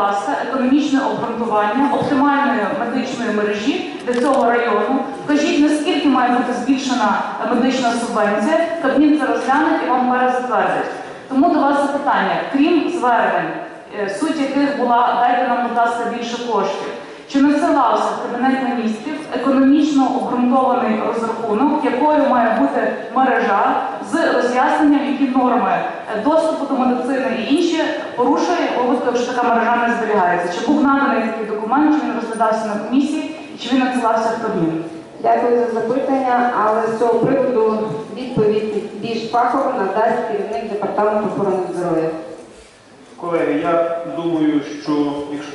ласка, економічне обґрунтування оптимальної медичної мережі для цього району. Вкажіть, наскільки має бути збільшена медична субвенція, Кабмін це розгляне і вам перезатвердить. Тому до вас запитання, крім звернень, е, суть яких була дайте нам, будь ласка, більше коштів. Чи насилався Кабінет міністрів економічно обґрунтований розрахунок, якою має бути мережа з роз'ясненням, які норми е, доступу до медицини і інші порушує у випадку, якщо така мережа не зберігається? Чи був наданий такий документ, чи він розглядався на комісії, чи він надсилався в Кабмін? Дякую за запитання, але з цього приводу відповідь більш фахово надасть керівник департаменту охорони здоров'я. Колеги, я думаю, що якщо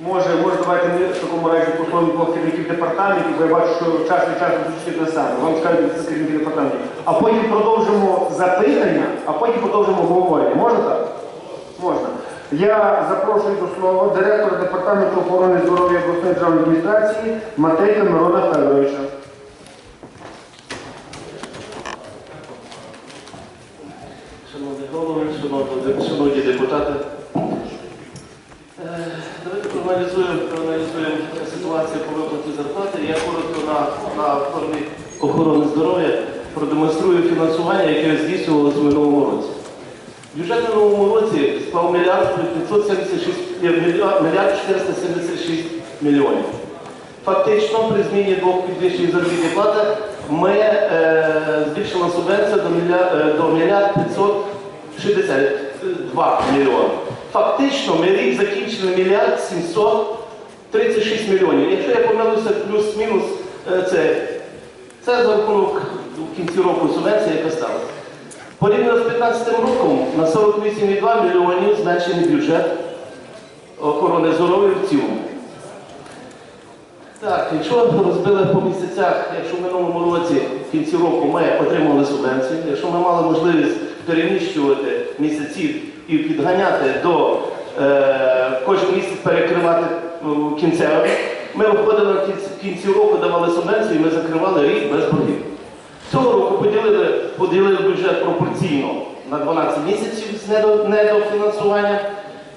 може, може давайте ми в разі двох керівників департаментів, бо я бачу, що час від часу звучить те саме. Вам скажуть це керівники департаментів. А потім продовжимо запитання, а потім продовжимо обговорення. Можна так? Можна. Я запрошую до слова директора департаменту охорони здоров'я обласної державної адміністрації Матейка Мирона Федоровича. Шановні, депутати, Е, давайте проаналізуємо, проаналізуємо ситуацію по виплаті зарплати. Я коротко на, на формі охорони здоров'я продемонструю фінансування, яке здійснювалося в минулому році. Бюджет в минулому році склав мільярд 576, е, мільярд мільярд 476 мільйонів. Фактично, при зміні двох підвищень заробітної плати ми е, збільшили субвенцію до мільярд, е, до мільярд 562 мільйони. Фактично, ми рік закінчили мільярд 736 мільйонів. Якщо я помилився плюс-мінус, е, це, це за рахунок в кінці року субвенція, яка стала. Порівняно з 2015 роком на 48,2 мільйонів зменшений бюджет охорони здоров'я в цілому. Так, якщо розбили по місяцях, якщо в минулому році в кінці року ми отримали субвенцію, якщо ми мали можливість переміщувати місяці і підганяти до е, кожен місяць перекривати кінцевими, ми виходили в кінці, року, давали субвенцію і ми закривали рік без боргів. Цього року поділили, поділили бюджет пропорційно на 12 місяців з недо- недофінансування.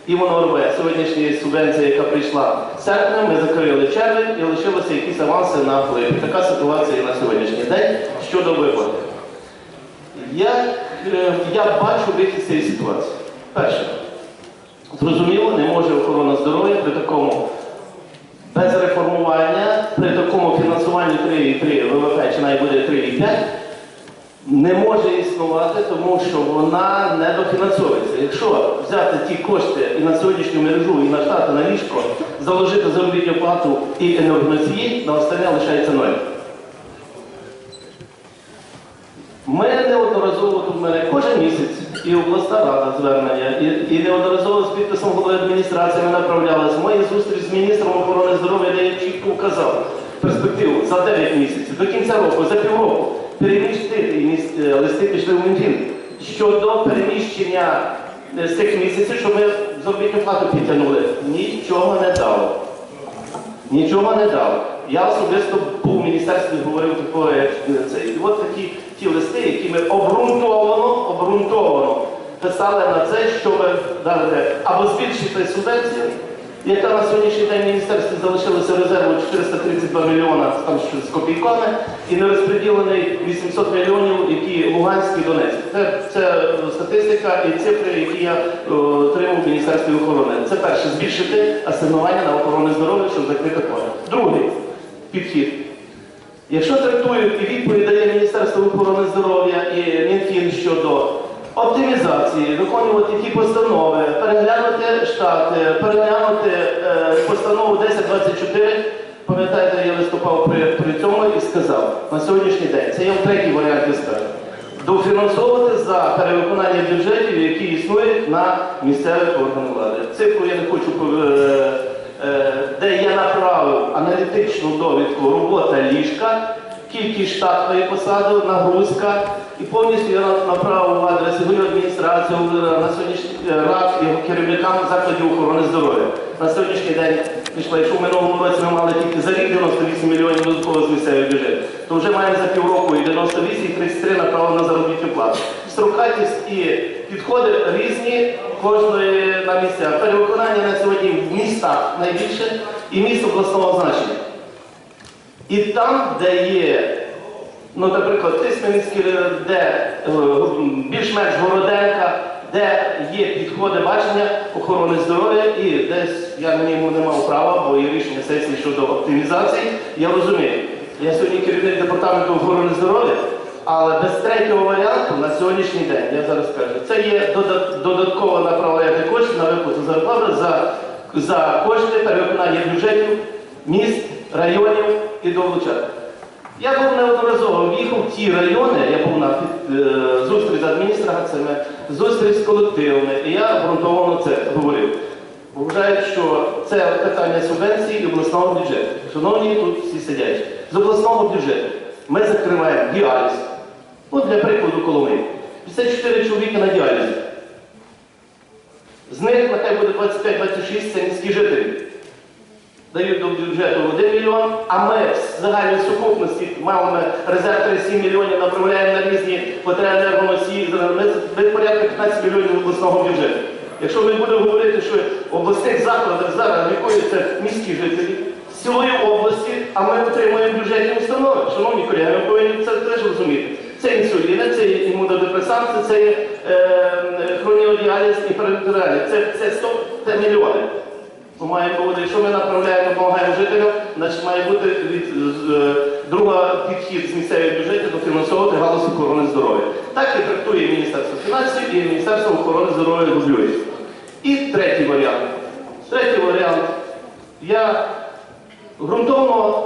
І воно рве. Сьогоднішня субвенція, яка прийшла з серпня, ми закрили червень і лишилися якісь аванси на липень. Така ситуація і на сьогоднішній день щодо виплати. Я, е, я бачу вихід з цієї ситуації. Перше, зрозуміло, не може охорона здоров'я при такому без реформування, при такому фінансуванні 3,3 ВВП, чи навіть буде 3,5, не може існувати, тому що вона не дофінансовується. Якщо взяти ті кошти і на сьогоднішню мережу, і на штати, на ліжко, заложити заробітну плату і енергоносії, на остальне лишається ноль. Ми неодноразово тут мене кожен місяць і обласна рада звернення, і, і неодноразово з підписом голови адміністрації ми направлялися. Мої зустріч з міністром охорони здоров'я, де я чітко вказав перспективу за 9 місяців, до кінця року, за півроку перемістити і е, листи пішли в Мінфін щодо переміщення е, з цих місяців, щоб ми заробітну плату підтягнули. Нічого не дало. Нічого не дав. Я особисто був в міністерстві говорив такого, як це. І от такі ті листи, які ми обґрунтовано, обґрунтовано писали на це, щоб дати або збільшити субвенцію, яка на сьогоднішній день в міністерстві залишилася резерву 432 мільйона там з копійками, і не розподілений 800 мільйонів, які Луганськ і Донецьк. Це, це статистика і цифри, які я е, отримав в Міністерстві охорони. Це перше збільшити асигнування на охорону здоров'я, щоб закрити поле. Другий підхід. Якщо трактують і відповідь дає Міністерство охорони здоров'я і Мінфін щодо оптимізації, виконувати ті постанови, переглянути штати, переглянути е, постанову 1024, пам'ятаєте, я виступав при, при цьому і сказав на сьогоднішній день, це є третій варіант ескару, дофінансовувати за перевиконання бюджетів, які існують на місцевих органах влади. Цифру я не хочу е, де я направив аналітичну довідку робота ліжка, кількість штатної посади, нагрузка, і повністю я направив в адрес його адміністрації, на сьогоднішній рад і керівникам закладів охорони здоров'я. На сьогоднішній день пішла, якщо в минулому році ми мали тільки за рік 98 мільйонів додатково з місцевих бюджетів, то вже маємо за півроку і 98, і 33 направлено на заробітну плату. Строкатість і підходи різні кожної на місця. Перевиконання на сьогодні в містах найбільше і міст обласного значення. І там, де є, ну, наприклад, Тисменський, де е, більш-менш Городенка, де є підходи бачення охорони здоров'я, і десь я на ньому не мав права, бо є рішення сесії щодо оптимізації. Я розумію. Я сьогодні керівник департаменту охорони здоров'я, але без третього варіанту на сьогоднішній день, я зараз кажу, це є дода- додатково направляти кошти на виплату зарплати за, за кошти перевиконання бюджетів міст, районів і долучати. Я був неодноразово в'їхав в ті райони, я був на е, зустріч з адміністраціями, зустріч з колективами, і я обґрунтовано це говорив. Бо Вважають, що це питання субвенції і обласного бюджету. Шановні тут всі сидять. З обласного бюджету ми закриваємо діаліз. От для прикладу Коломи. 54 чоловіка на діалізі. З них нехай буде 25-26 це міські жителі дають до бюджету 1 мільйон, а ми в загальній сукупності маємо резерв 37 мільйонів, направляємо на різні потреби енергоносії, ми порядка 15 мільйонів обласного бюджету. Якщо ми будемо говорити, що в обласних закладах зараз лікуються міські жителі з цілої області, а ми отримуємо бюджетні установи. Шановні колеги, ми повинні це теж розуміти. Це інсуліни, це імунодепресанти, це є, хроніодіаліз і перинатуральний. Це, це 100 це мільйони. Ми маємо бути, якщо ми направляємо, допомагаємо жителям, значить має бути е, друга підхід з місцевих бюджетів дофінансовувати галузь охорони здоров'я. Так і трактує Міністерство фінансів і Міністерство охорони здоров'я дублюється. І третій варіант. Третій варіант. Я ґрунтовно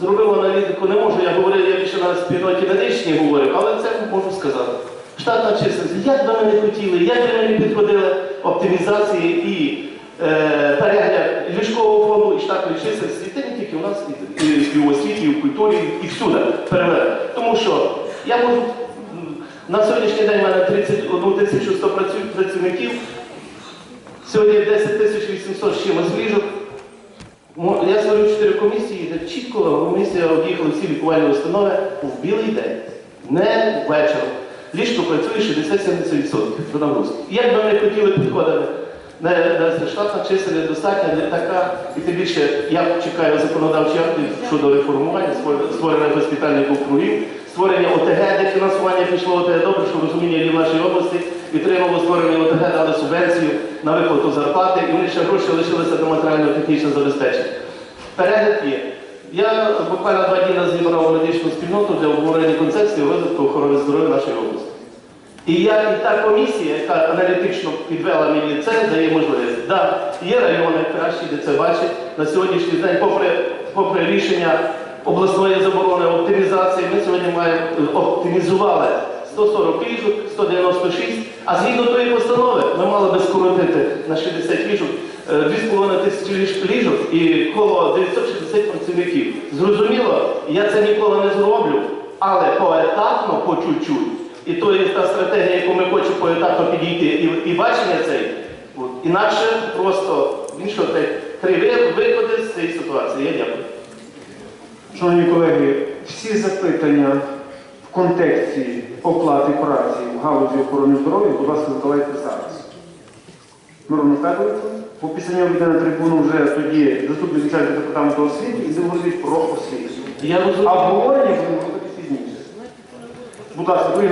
зробив аналітику, не можу, я говорив, я більше на спільноті медичній говорю, але це можу сказати. Штатна численність, як би ми не хотіли, як би ми не підходили оптимізації і е, перегляд ліжкового фонду і штатної численності, це не тільки у нас, і, і, і в освіті, і в культурі, і всюди перевели. Тому що я можу на сьогоднішній день в мене 31 тисячу 100 працівників, сьогодні 10 тисяч 800 з чимось ліжок. Я створив чотири комісії, де чітко комісія об'їхала всі лікувальні установи в білий день, не ввечері. Ліжко працює 60-70% до нагрузки. Як би ми хотіли підходити, не штатна чисельність достатня, не така, і тим більше я чекаю законодавчі акти щодо реформування, створення госпітальних округів, створення ОТГ, де фінансування пішло ОТГ. Добре, що розуміння є в нашій області. Підтримало створення ОТГ, дали субвенцію на виплату зарплати, і вони ще гроші лишилися на матеріально-технічне забезпечення. Перегляд є. Я буквально два дні зібрав медичну спільноту для обговорення концепції розвитку охорони здоров'я нашої області. І я і та комісія, яка аналітично підвела мені це, дає можливість. Да, є райони кращі, де це бачать. На сьогоднішній день, попри, попри рішення обласної заборони оптимізації, ми сьогодні маємо оптимізували 140 ліжок, 196, а згідно тої постанови ми мали би скоротити на 60 ліжок, е, 2,5 тисячі ліжок і коло 960 працівників. Зрозуміло, я це ніколи не зроблю, але поетапно, по чуть-чуть. І то є та стратегія, яку ми хочемо поетапно підійти, і, і бачення цей. Інакше просто що, три, три ви- виходи з цієї ситуації. Я дякую. Шановні колеги, всі запитання в контексті оплати праці в галузі охорони здоров'я, будь ласка, задавайте зараз. Мирону Федоровичу, бо після нього йде на трибуну вже тоді заступник начальника департаменту освіти і будемо говорити про освіту. Я розумію. А обговорення будемо робити пізніше. Будь ласка, ви.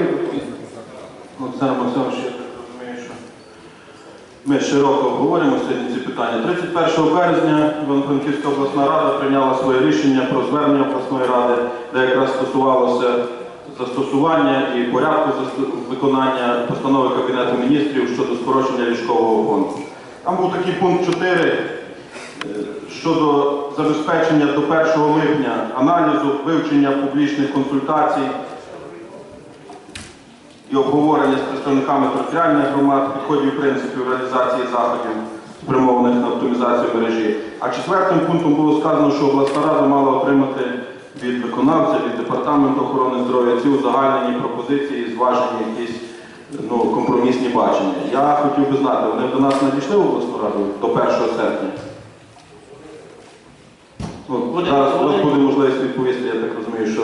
Олександр Максимович, я так розумію, що ми широко обговорюємо сьогодні ці питання. 31 березня Івано-Франківська обласна рада прийняла своє рішення про звернення обласної ради, де якраз стосувалося застосування і порядку виконання постанови Кабінету міністрів щодо скорочення ліжкового фонду. Там був такий пункт 4 е, щодо забезпечення до 1 липня аналізу, вивчення публічних консультацій і обговорення з представниками територіальних громад, підходів принципів реалізації заходів, спрямованих на оптимізацію мережі. А четвертим пунктом було сказано, що обласна рада мала отримати виконавця, від департаменту охорони здоров'я ці узагальнені пропозиції, зважені якісь ну, компромісні бачення. Я хотів би знати, вони до нас надійшли в обласну раду до 1 серпня. Ну, зараз у вас буде. буде можливість відповісти, я так розумію, що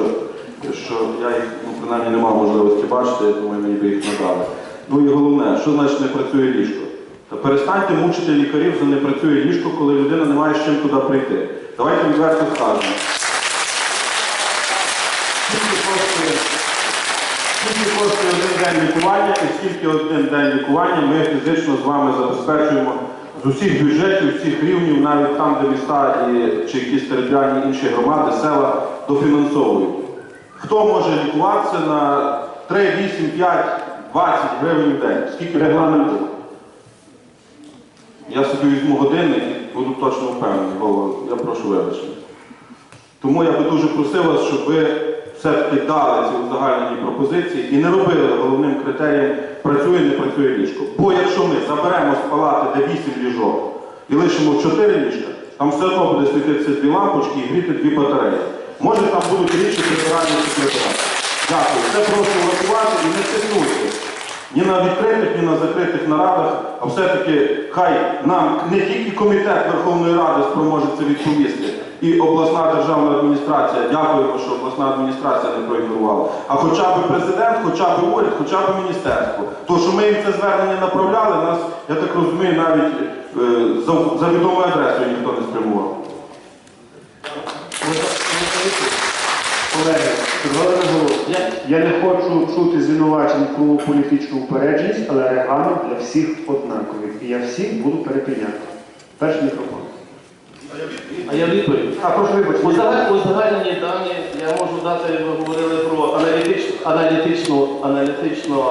що я їх ну, принаймні не мав можливості бачити, я думаю, мені би їх надали. Ну і головне, що значить не працює ліжко? Та перестаньте мучити лікарів за не працює ліжко, коли людина не має з чим туди прийти. Давайте відверто скажемо. Скільки коштує, скільки коштує один день лікування і скільки один день лікування ми фізично з вами забезпечуємо з усіх бюджетів, всіх рівнів, навіть там, де міста і, чи якісь територіальні інші громади, села дофінансовують. Хто може лікуватися на 3, 8, 5, 20 гривень в день? Скільки регламенту? Я собі візьму годинник і буду точно впевнений, бо я прошу вибачення. Тому я би дуже просив вас, щоб ви все-таки дали ці узагальнені пропозиції і не робили головним критерієм працює, не працює ліжко. Бо якщо ми заберемо з палати, де 8 ліжок, і лишимо 4 ліжка, там все одно буде світитися дві лампочки і гріти дві батареї. Може там будуть рідші прибиральні секретарі. Дякую. Це просто врахувати і не тиснуйте. Ні на відкритих, ні на закритих нарадах, а все-таки хай нам не тільки комітет Верховної Ради спроможеться відповісти, і обласна державна адміністрація, дякуємо, що обласна адміністрація не проігнорувала, а хоча б президент, хоча б уряд, хоча б міністерство. То, що ми їм це звернення направляли, нас, я так розумію, навіть е, за, за відомою адресою ніхто не спрямував. Колеги, дозвольте голос. Я- не хочу чути звинувачень про політичну упередженість, але регламент для всіх однаковий. І я всіх буду перепиняти. Перший мікрофон. А я відповідь. А прошу вибачте. У загальні дані я можу дати, ви говорили про аналітичну, аналітичну, е,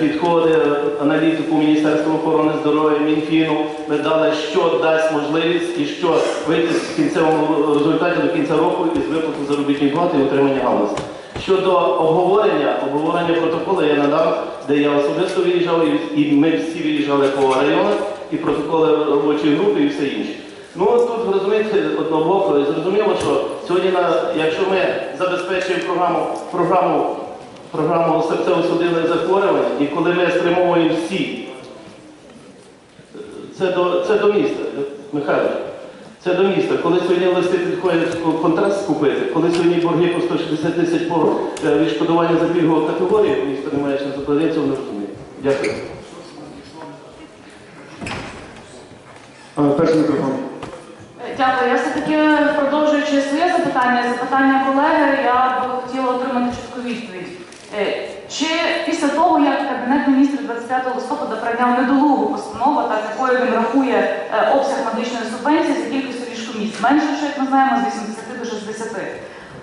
підходи, аналітику Міністерства охорони здоров'я, Мінфіну. Ми дали, що дасть можливість і що вийти в кінцевому результаті до кінця року із виплату заробітної плати і отримання галузі. Щодо обговорення, обговорення протоколу я надав, де я особисто виїжджав, і, ми всі виїжджали по районах, і протоколи робочої групи, і все інше. Ну тут розумієте однобоко, і зрозуміло, що сьогодні, якщо ми забезпечуємо програму, програму, програму серцево-судинних захворювань, і коли ми спрямовуємо всі, це до, це до міста, Михайло. Це до міста. Коли сьогодні листи підходять контракт купити, коли сьогодні борги по 160 тисяч по е, відшкодуванню за пільгову категорію, місто не має чим заплатити, цього не розумію. Дякую. А, Перший мікрофон. Дякую. Я все-таки продовжуючи своє запитання, запитання колеги, я би хотіла отримати чітку відповідь. Е, Чи після того, як Кабінет міністрів 25 листопада прийняв недолугу постанову, так якою він рахує е, обсяг медичної субвенції за кількістю ліжкомісць, меншивши, як ми знаємо, з 80 до 60.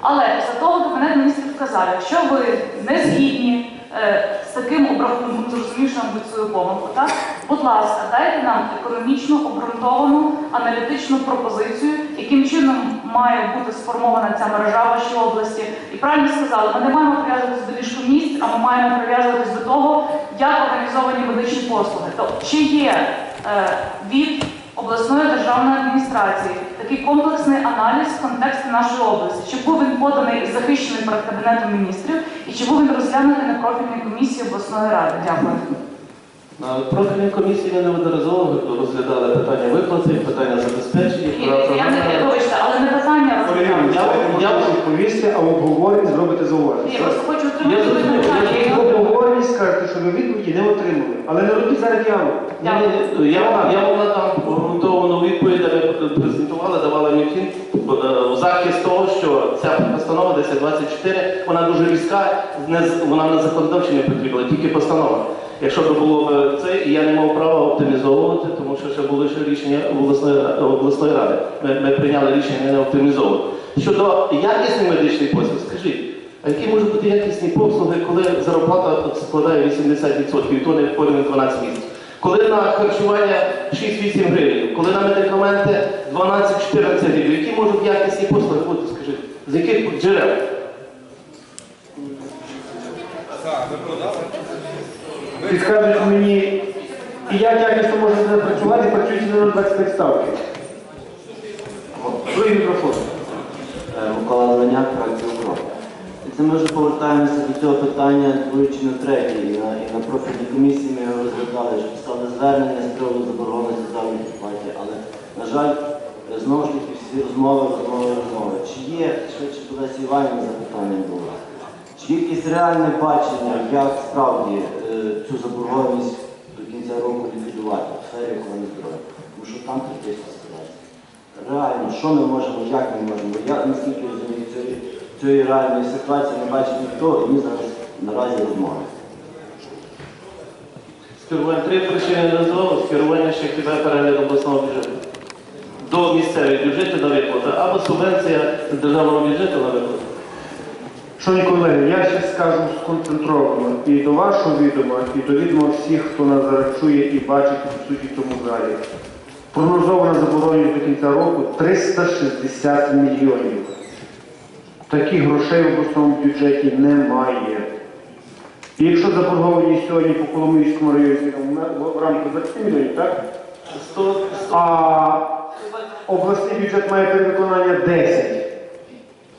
Але після того Кабінет міністрів сказав, якщо ви не згідні з таким обрахунком, зрозумів, що мабуть свою помилку, так? Будь ласка, дайте нам економічно обґрунтовану аналітичну пропозицію, яким чином має бути сформована ця мережа в вашій області. І правильно сказали, ми не маємо прив'язуватись до ліжкомісць, а ми маємо прив'язуватись до того, як організовані медичні послуги. Тобто, чи є е, від обласної державної адміністрації такий комплексний аналіз в контексті нашої області. Чи був він поданий і захищений перед Кабінетом міністрів, і чи був він розглянутий на профільній комісії обласної ради? Дякую. Профільні комісії ми неодноразово розглядали питання виплати, питання забезпечення. Я не вибачте, питання розглянути. Я- я- відповісти, а в обговоренні зробите зауваження. Ні, я просто хочу Я отримати зрозумів, в обговоренні скажете, що ви відповіді не отримали. Але не робіть зараз ні, ні, Я, я вам надам обґрунтовану відповідь, де ми презентували, давали мітинг в захист того, що ця постанова 1024, вона дуже різка, не, з- вона на законодавчі не потрібна, тільки постанова. Якщо б було е, це, і я не мав права оптимізовувати, тому що ще було ще рішення обласної, обласної ради. Ми, ми прийняли рішення не оптимізовувати. Щодо якісних медичних послуг, скажіть, а які можуть бути якісні послуги, коли зарплата складає 80%, і то не кожен 12 місяців? Коли на харчування 6-8 гривень, коли на медикаменти 12-14 гривень, які можуть якісні послуги бути, скажіть? З яких джерел? Підказують мені, і як якісно можна працювати, працюючи на 25 ставки. Другий мікрофон. Е, Микола Леняк, фракція «Укроп». І це ми вже повертаємося до цього питання, двоючи на третій. І на, профільній комісії ми розглядали, що писали звернення з приводу заборгованості заробітної платі. Але, на жаль, Е, Знову ж таки, всі розмови, розмови, розмови. Чи є, швидше туди Іванівна запитання було, якесь реальне бачення, як справді е, цю заборгованість до кінця року ліквідувати в сфері охорони здоров'я? Тому що там критична ситуація. Реально, що ми можемо, як ми можемо? Я наскільки розумію, цієї, цієї реальної ситуації не бачить ніхто, і ми зараз наразі розмови. Скерування три причини назвали, скерування ще хіба перегляд обласного бюджету. До місцевих бюджетів на виплату, або субвенція державного бюджету на виплату. Шановні колеги, я ще скажу сконцентровано і до вашого відома, і до відома всіх, хто нас зараз чує і бачить і присутній в цьому залі. Прогнозована забороненість до кінця року 360 мільйонів. Таких грошей в обласному бюджеті немає. І якщо заборгованість сьогодні по Коломийському районі в рамках 20 мільйонів, так? 100, А обласний бюджет має перевиконання 10,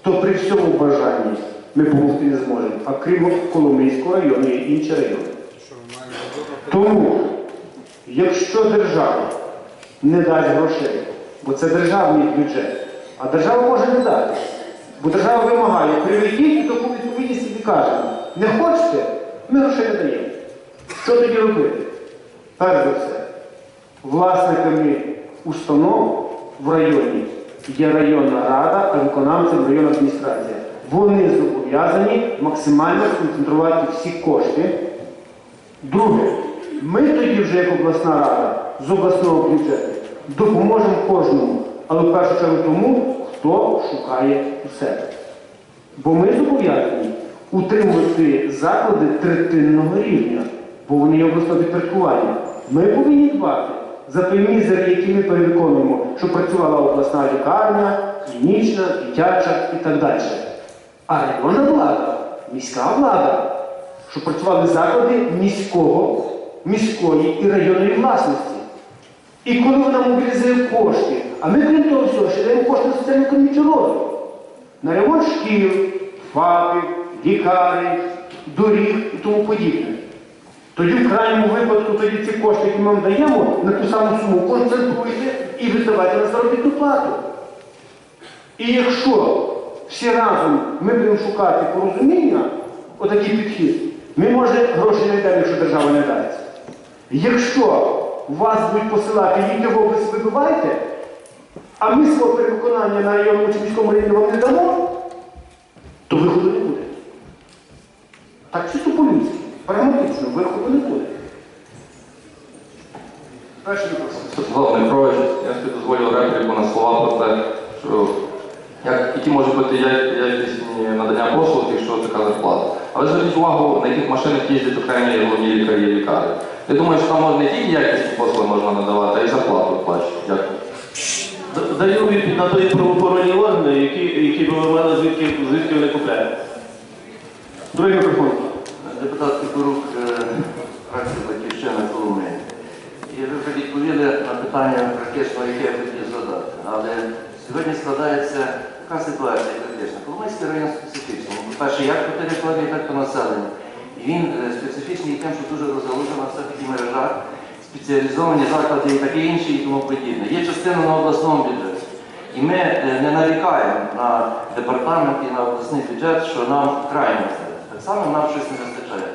то при всьому бажанні ми допомогти не зможемо. А крім Коломийського району є інші райони. Тому, якщо держава не дасть грошей, бо це державний бюджет, а держава може не дати. Бо держава вимагає, приведіть таку відповідність і кажемо, не хочете, ми грошей не даємо. Що тоді робити? Перш за все, власниками установ в районі є районна рада, а виконавцем районна адміністрація. Вони зобов'язані максимально сконцентрувати всі кошти. Друге, ми тоді вже як обласна рада з обласного бюджету допоможемо кожному, але в першу чергу тому, хто шукає у себе. Бо ми зобов'язані утримувати заклади третинного рівня, бо вони є обласного підпорядкування. Ми повинні дбати за той мізер, який ми перевиконуємо, щоб працювала обласна лікарня, клінічна, дитяча і так далі. А районна влада, міська влада, щоб працювали заклади міського, міської і районної власності. І коли вона мобілізує кошти, а ми крім того всього, ще даємо кошти на соціально-економічний розвиток, на ремонт шкіл, ФАПів, лікарень, доріг і тому подібне. Тоді в крайньому випадку тоді ці кошти, які ми вам даємо, на ту саму суму концентруйте і видавайте на заробітну плату. І якщо всі разом ми будемо шукати порозуміння, отакий підхід, ми, може, гроші не йдемо, якщо держава не дасть. Якщо вас будуть посилати, їдьте в область, вибивайте, а ми свого перевиконання на районному чи міському рівні вам не дамо, то виходу не буде. Так чисто по-людськи, прагматично, виходу не буде. Перший вопрос. Дмитрович, я собі дозволю репліку на слова про те, що як, які можуть бути якісні надання послуг, якщо така зарплата. Але зверніть увагу, на яких машинах їздять окремі головні лікарі і лікарі. Я думаю, що там можна не тільки якісні послуги можна надавати, а й зарплату плачувати. Дякую. Даю відповідь на тої правоохоронні органи, які, які ви мене звідки, звідки вони купляють. Другий мікрофон. Депутат Кукурук, е, фракція Батьківщина Коломиї. І ви вже відповіли на питання практично, яке я хотів задати. Але сьогодні складається така ситуація критична. Коломийський район специфічний. По-перше, як по території, так і по населенню. І він е, специфічний тим, що дуже розгалужена все-таки мережа, спеціалізовані заклади і таке інше і тому подібне. Є частина на обласному бюджеті. І ми е, не нарікаємо на департамент і на обласний бюджет, що нам крайне це. Так само нам щось не вистачає.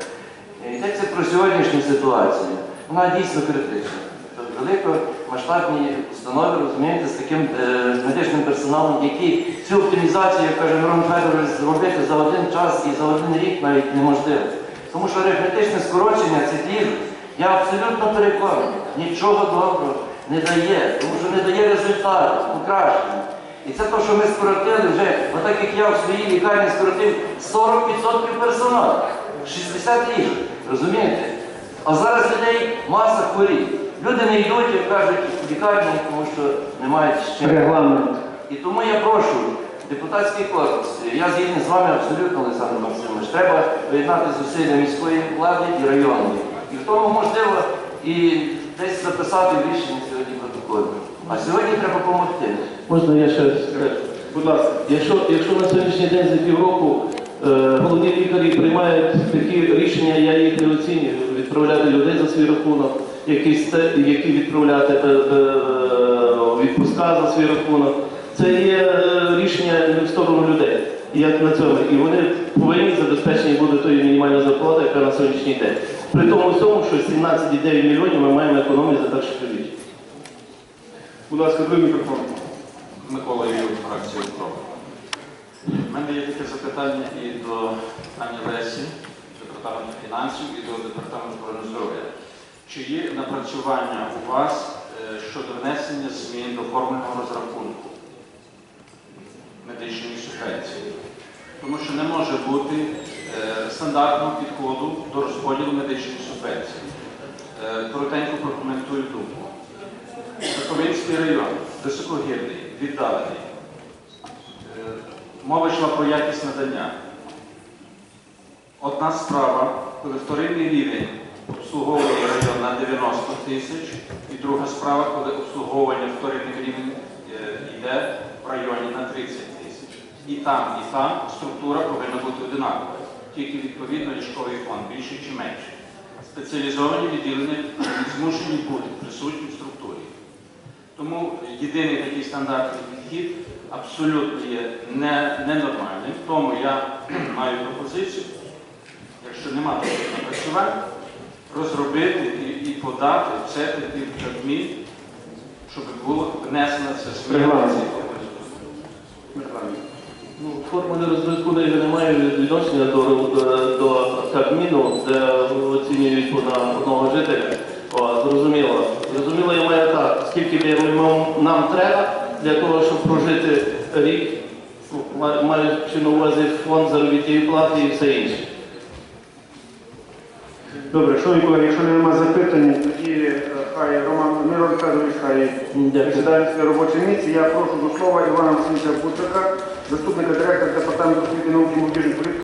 Е, Йдеться про сьогоднішню ситуацію. Вона дійсно критична. Великомасштабні установи, розумієте, з таким е, медичним персоналом, які цю оптимізацію, як каже Мирон Федорович, зробити за один час і за один рік навіть неможливо. Тому що арифметичне скорочення цих я абсолютно переконаний, нічого доброго не дає, тому що не дає результату, покращення. І це те, що ми скоротили вже, отак як я в своїй лікарні скоротив 40% персоналу, 60 ліжок, розумієте? А зараз людей маса хворів. Люди не йдуть, як кажуть, в лікарні, тому що не мають з. Регламент. І тому я прошу, депутатський корпус, я згідний з вами абсолютно, Олександр Максимович, треба поєднати зусилля міської влади і районної. І в тому можливо і десь записати в рішенні сьогодні протоколу. А сьогодні треба допомогти. Можна я ще скажу? Будь ласка. Якщо, якщо на сьогоднішній день за півроку е, головні лікарі приймають такі рішення, я їх не оцінюю, відправляти людей за свій рахунок, якісь які відправляти е, відпуска за свій рахунок. Це є е, рішення в сторону людей. Як на цьому. І вони повинні забезпечені бути тою мінімальною зарплатою, яка на сьогоднішній день. При тому всьому, що 17,9 мільйонів ми маємо економити за перше півріччя. Будь ласка, другий мікрофон. Микола Юрій, фракція УКРОП. У мене є таке запитання і до пані Лесі, департаменту фінансів, і до департаменту охорони здоров'я. Чи є напрацювання у вас е, щодо внесення змін до формульного розрахунку медичної субвенції? Тому що не може бути е, стандартного підходу до розподілу медичної субвенції. Е, Коротенько прокоментую думку. Соковинський район, високогірний, віддалений. Мова йшла про якість надання. Одна справа, коли вторинний рівень обслуговує район на 90 тисяч, і друга справа, коли обслуговування вторинний рівень е, йде в районі на 30 тисяч. І там, і там структура повинна бути одинакова. Тільки відповідно ліжковий фонд, більший чи менший. Спеціалізовані відділення змушені бути присутні в структурі. Тому єдиний такий стандартний підхід абсолютно є не- ненормальним. Тому я маю пропозицію, якщо немає таких напрацювань, розробити і, і подати все-таки в Кабмін, щоб було внесено це в. Ну, формули розрахунку не має відношення до, до, до Кабміну, де оцінюють на одного жителя. О, зрозуміло. Зрозуміло, я маю так, скільки б нам, треба для того, щоб прожити рік, ну, ма- маючи на увазі фонд заробітної плати і все інше. Добре, шановні колеги, якщо немає запитань, тоді е, хай Роман Миро Федорович хай Дякую. своє робоче місце. Я прошу до слова Івана Васильовича Буцака, заступника директора департаменту освіти науки і молодіжної політики.